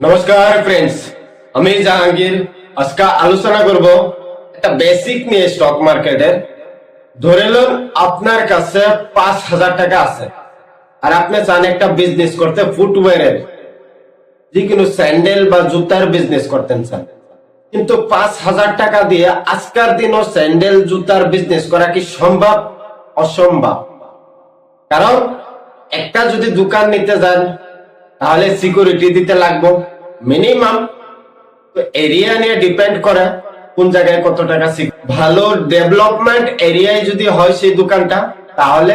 নমস্কার ফ্রেন্ডস আমি জাহাঙ্গীর। আজকে আলোচনা করব একটা বেসিক নিয়ে স্টক মার্কেটের ধরে লোন আপনার কাছে পাঁচ হাজার টাকা আছে। আর আপনি চান একটা বিজনেস করতে ফুটওয়্যারের যে কোনো স্যান্ডেল বা জুতার বিজনেস করতেন চান কিন্তু পাঁচ হাজার টাকা দিয়ে আজকের দিনও স্যান্ডেল জুতার বিজনেস করা কি সম্ভব? অসম্ভব। কারণ একটা যদি দোকান নিতে যান তাহলে সিকিউরিটি দিতে লাগবো। মিনিমাম এরিয়া নিয়ে ডিপেন্ড করে কোন জায়গায় কত টাকা ভালো ডেভেলপমেন্ট এরিয়ায় যদি হয় সেই দোকানটা, তাহলে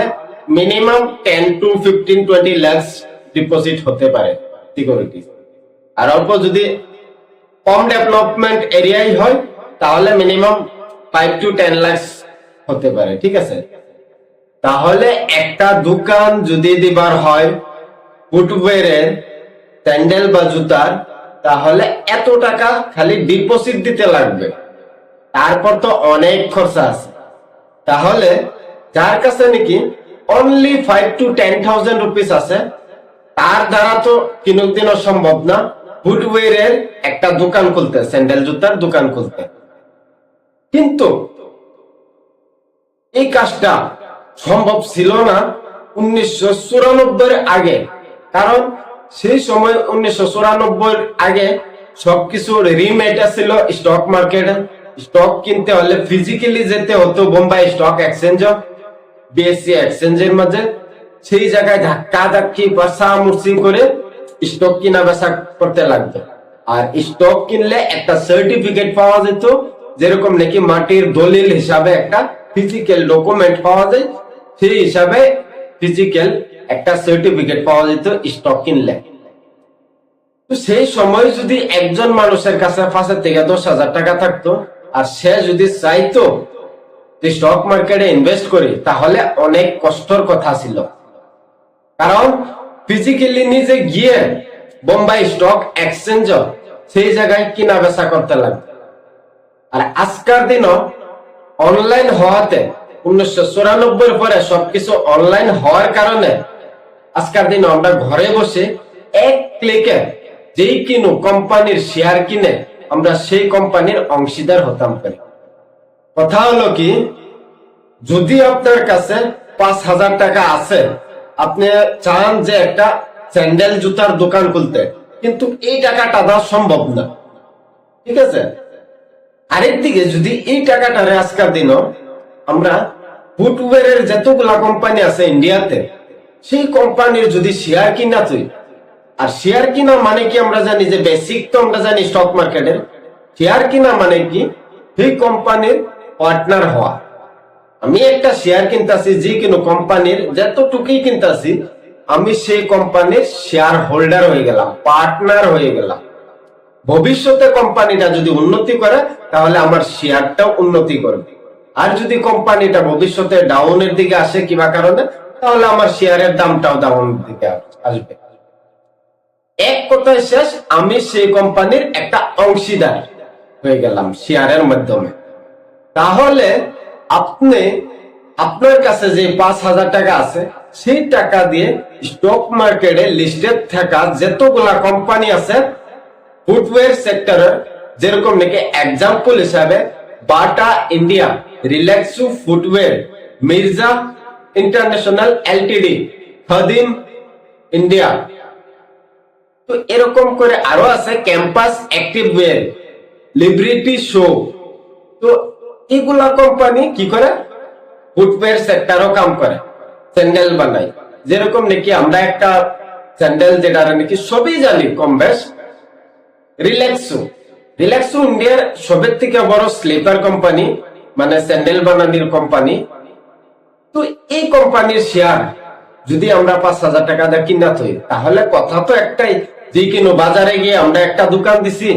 minimum ten to fifteen twenty lakhs deposit হতে পারে সিকিউরিটি আর অল্প যদি কম ডেভেলপমেন্ট এরিয়ায় হয়, তাহলে minimum five to ten lakhs হতে পারে, ঠিক আছে? তাহলে একটা দোকান যদি দিবার হয় ফুটওয়্যারের স্যান্ডেল বা জুতার, তাহলে এত টাকা খালি ডিপোজিট দিতে লাগবে। তারপর তো অনেক খরচা আছে। তাহলে যার কাছে নাকি only five to ten thousand rupees আছে, তার দ্বারা তো কোনোদিনও সম্ভব না। ফুটওয়্যারের একটা দোকান খুলতে স্যান্ডেল জুতার দোকান খুলতে। কিন্তু এই কাজটা সম্ভব ছিল না উনিশশো চুরানব্বই আগে। কারণ সেই সময় উনিশশো চুরানব্বই আগে সবকিছু রিমেট ছিল স্টক মার্কেটে স্টক কিনতে হলে ফিজিক্যালি যেতে হতো বোম্বাই স্টক এক্সচেঞ্জ বিএসসি এক্সচেঞ্জের মাঝে। সেই জায়গায় ধাক্কা ধাক্কি, বসা মুরসি করে স্টক কিনা বেচা করতে লাগতো। আর স্টক কিনলে একটা সার্টিফিকেট পাওয়া যেত, যেরকম নাকি মাটির দলিল হিসাবে একটা ফিজিক্যাল ডকুমেন্ট পাওয়া যায়। সেই হিসাবে ফিজিক্যাল একটা সার্টিফিকেট পাওয়া যেত স্টক কিনলে। তো সেই সময় যদি একজন মানুষের কাছে পাঁচের থেকে দশ হাজার টাকা থাকতো, আর সে যদি চাইতো যে স্টক মার্কেটে ইনভেস্ট করি, তাহলে অনেক কষ্টর কথা ছিল। কারণ ফিজিক্যালি নিজে গিয়ে বোম্বাই স্টক এক্সচেঞ্জ সেই জায়গায় কিনা বেচা করতে লাগবে। আর আজকার দিনও অনলাইন হওয়াতে উনিশশো চুরানব্বই পরে সবকিছু অনলাইন হওয়ার কারণে আজকার দিন আমরা ঘরে বসে এক ক্লিকে যেই কিনু কোম্পানির শেয়ার কিনে আমরা সেই কোম্পানির অংশীদার হতাম কথা হলো কি, যদি আপনার কাছে পাঁচ হাজার টাকা আছে, আপনি চান যে একটা স্যান্ডেল জুতার দোকান খুলতে, কিন্তু এই টাকাটা দেওয়া সম্ভব না। ঠিক আছে? আরেক দিকে যদি এই টাকাটারে আজকাল দিনও আমরা ফুটওয়্যারের যতগুলা কোম্পানি আছে ইন্ডিয়াতে সেই কোম্পানির যদি শেয়ার কিনা তুই, আর শেয়ার কিনা মানে কি আমরা জানি যে বেসিক তো আমরা জানি স্টক মার্কেটের শেয়ার কিনা মানে কি? সেই কোম্পানির পার্টনার হওয়া। আমি একটা শেয়ার কিনতাছি, যে কোনো কোম্পানির যতটুকুই কিনতাছি, আমি সেই কোম্পানির শেয়ার হোল্ডার হয়ে গেলাম পার্টনার হয়ে গেলাম। ভবিষ্যতে কোম্পানিটা যদি উন্নতি করে, তাহলে আমার শেয়ারটাও উন্নতি করবে। আর যদি কোম্পানিটা ভবিষ্যতে ডাউনের দিকে আসে কিবা কারণে, তাহলে আমার শেয়ারের দামটাও ডাউনের দিকে আসবে। এক কথায় শেষ, আমি সেই কোম্পানির একটা অংশীদার হয়ে গেলাম শেয়ারের মাধ্যমে। তাহলে আপনি, আপনার কাছে যে পাঁচ হাজার টাকা আছে, সেই টাকা দিয়ে স্টক মার্কেটে লিস্টেড থাকা যতগুলা কোম্পানি আছে ফুটওয়্যার সেক্টরের যেরকম নাকি এক্সাম্পল হিসাবে Bata India Relaxo footwear Mirza International LTD Khadim India তো এরকম করে আরও আছে campus Activewear Liberty shoe তো এগুলা কোম্পানি কি করে? ফুটওয়্যার সেক্টরও কাম করে স্যান্ডেল বানায়। যেরকম নাকি আমরা একটা স্যান্ডেল যেটা নাকি সবই জানি কম বেশ। রিল্যাক্সো রিল্যাক্সো ইন্ডিয়ার সবের থেকে বড় স্লিপার কোম্পানি মানে স্যান্ডেল বানানির কোম্পানি তো এই কোম্পানির শেয়ার যদি আমরা পাঁচ হাজার টাকা দিয়ে কিনা থই, তাহলে কথা তো একটাই, যে কিনো বাজারে গিয়ে আমরা একটা দোকান দিছি,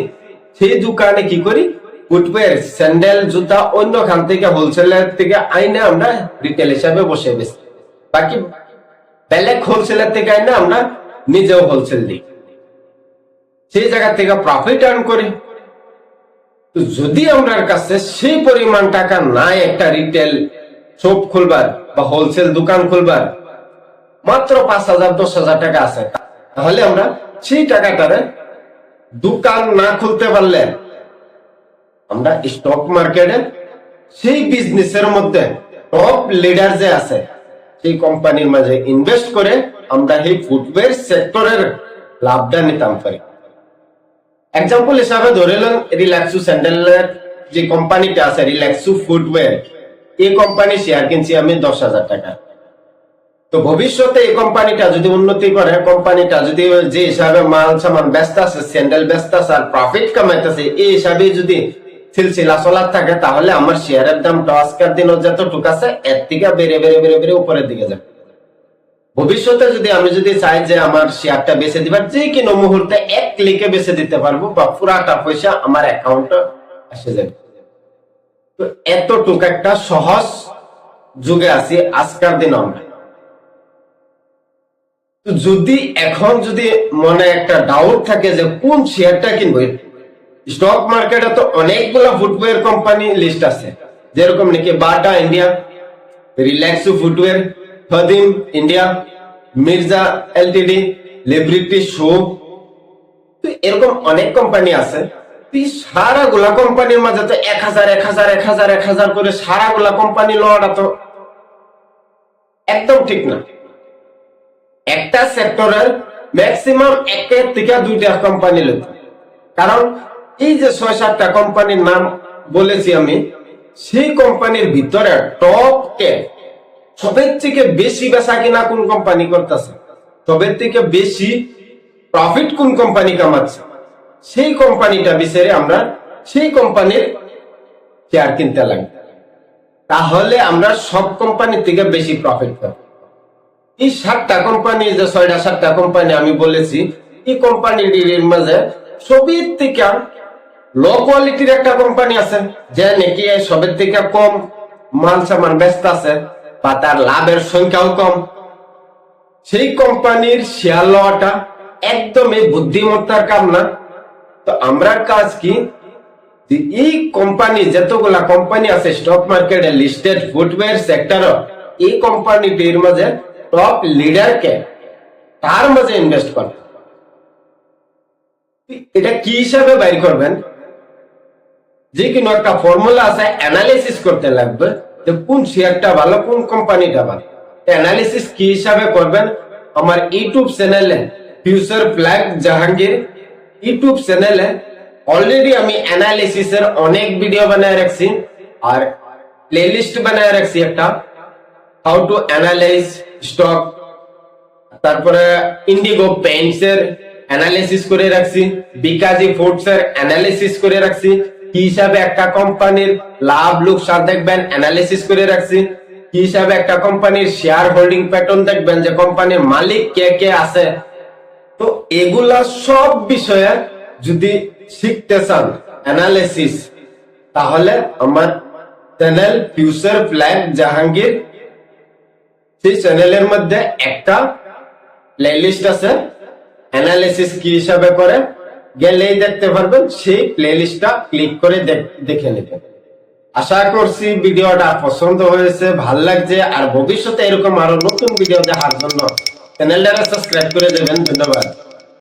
সেই দোকানে কি করি? ফুটওয়্যার স্যান্ডেল জুতা অন্য খান থেকে হোলসেলের থেকে আইনে আমরা রিটেল হিসাবে বসে বেশি বাকি বেলেগ হোলসেলের থেকে আইনে আমরা নিজেও হোলসেল দিই। সেই জায়গা থেকে প্রফিট আর্ন করি। তো যদি আমার কাছে সেই পরিমাণ টাকা নাই একটা রিটেল শপ খুলবার বা হোলসেল দোকান খুলবার, মাত্র পাঁচ হাজার, দশ হাজার টাকা আছে, তাহলে আমরা সেই টাকাটারে দোকান না খুলতে পারলে আমরা স্টক মার্কেটে সেই বিজনেসের মধ্যে টপ লিডার যে আছে, সেই কোম্পানির মাঝে ইনভেস্ট করে আমরা এই ফুটওয়্যার সেক্টরের লাভটা নিতাম পারি। এক্সাম্পল হিসাবে ধরে নেন রিল্যাক্সু স্যান্ডেলের যে কোম্পানিটা আছে রিল্যাক্সু ফুটওয়্যার এই কোম্পানি শেয়ার কিনছি আমি দশ হাজার টাকা। তো ভবিষ্যতে এই কোম্পানিটা যদি উন্নতি করে কোম্পানিটা যদি যে হিসাবে মাল সামান ব্যস্ত আছে স্যান্ডেল ব্যস্ত আছে, আর প্রফিট কামাইতেছে, এই হিসাবে যদি সিলসিলা চলার থাকে, তাহলে আমার শেয়ারের দামটা আজকের দিন যতটুকু আছে, এর থেকে বেড়ে বেড়ে বেড়ে বেড়ে উপরের দিকে যাবে। ভবিষ্যতে যদি আমি যদি চাই যে আমার শেয়ারটা বেছে দিবার, যে কোনো মুহূর্তে এক ক্লিকে বেছে দিতে পারব বা পুরাটা পয়সা আমার অ্যাকাউন্টে এসে যাবে। তো এতটুকু একটা সহজ যুগে আছি, আজকের দিন আমরা। যদি এখন যদি মনে একটা ডাউট থাকে যে কোন শেয়ারটা কিনবো স্টক মার্কেটে তো অনেকগুলো ফুটওয়্যার কোম্পানি লিস্ট আছে। যেরকম নাকি Bata India Relaxo footwear ফদিম India Mirza LTD Liberty shoe তো এরকম অনেক কোম্পানি আছে। তো এই সারাগুলা কোম্পানির মাঝে তো এক হাজার এক হাজার এক হাজার এক হাজার করে সারাগুলা কোম্পানি লওয়াটা তো একদম ঠিক না। একটা সেক্টরের ম্যাক্সিমাম একের থেকে দুইটা কোম্পানি লইতে কারণ এই যে ছয়, সাতটা কোম্পানির নাম বলেছি আমি, সেই কোম্পানির ভিতরে টপ টেন সবের থেকে বেশি বেচা কিনা কোন কোম্পানি করতেছে? সবের থেকে বেশি প্রফিট কোন কোম্পানি কামাচ্ছে? সেই কোম্পানিটা বিচারে আমরা সেই কোম্পানির শেয়ার কিনতে লাগবে। তাহলে আমরা সব কোম্পানি থেকে বেশি প্রফিট পাবো। এই সাতটা কোম্পানি যে ছয়টা সাতটা কোম্পানি আমি বলেছি, এই কোম্পানিটির মাঝে সবের থেকে লো কোয়ালিটির একটা কোম্পানি আছে, যে নাকি সবের থেকে কম মাল সামান ব্যস্ত আছে বা তার লাভের সংখ্যাও কম। সেই কোম্পানির শেয়ার লওয়াটা একদমই বুদ্ধিমত্তার কাম না। তো আমরা কাজ কি? এই কোম্পানি, যতগুলা কোম্পানি আছে স্টক মার্কেটে লিস্টেড ফুটওয়্যার সেক্টর এই কোম্পানিটির মাঝে টপ লিডারকে তার মাঝে ইনভেস্ট করবেন এটা কি হিসাবে বাইর করবেন? যে কোনো একটা ফর্মুলা আছে অ্যানালিসিস করতে লাগবে। যে কোন শেয়ারটা ভালো, কোন কোম্পানিটা ভালো। অ্যানালিসিস কি হিসাবে করবেন? আমার ইউটিউব চ্যানেলে ফিউচার ফ্ল্যাগ জাহাঙ্গীর। ইউটিউব চ্যানেলে অলরেডি আমি অ্যানালিসিসের অনেক ভিডিও বানায় রাখছি। আর প্লেলিস্ট বানায় রাখছি একটা। হাউ টু অ্যানালাইজ স্টক তারপরে ইন্ডিগো পেইন্টস এর অ্যানালিসিস করে রাখছি। বিকাজি ফুডস এর অ্যানালিসিস করে রাখছি। কি হিসাবে একটা কোম্পানির লাভ, লোকসান দেখবেন অ্যানালিসিস করে রাখছি। কি হিসাবে একটা কোম্পানির শেয়ার হোল্ডিং প্যাটার্ন দেখবেন, যে কোম্পানির মালিক কে কে আছে। তো এগুলা সব বিষয়ে যদি শিখতে চান অ্যানালিসিস তাহলে আমার চ্যানেল ফিউচার ফ্ল্যাগ জাহাঙ্গীর সেই চ্যানেলের মধ্যে একটা প্লেলিস্ট আছে। অ্যানালিসিস কি হিসাবে করে? গেলেই দেখতে পারবেন, সেই প্লেলিস্টটা ক্লিক করে দেখে নেবেন। আশা করছি ভিডিওটা পছন্দ হয়েছে, ভালো লাগছে, আর ভবিষ্যতে এরকম আরও নতুন ভিডিও দেখার জন্য চ্যানেলটা সাবস্ক্রাইব করে দেবেন। ধন্যবাদ।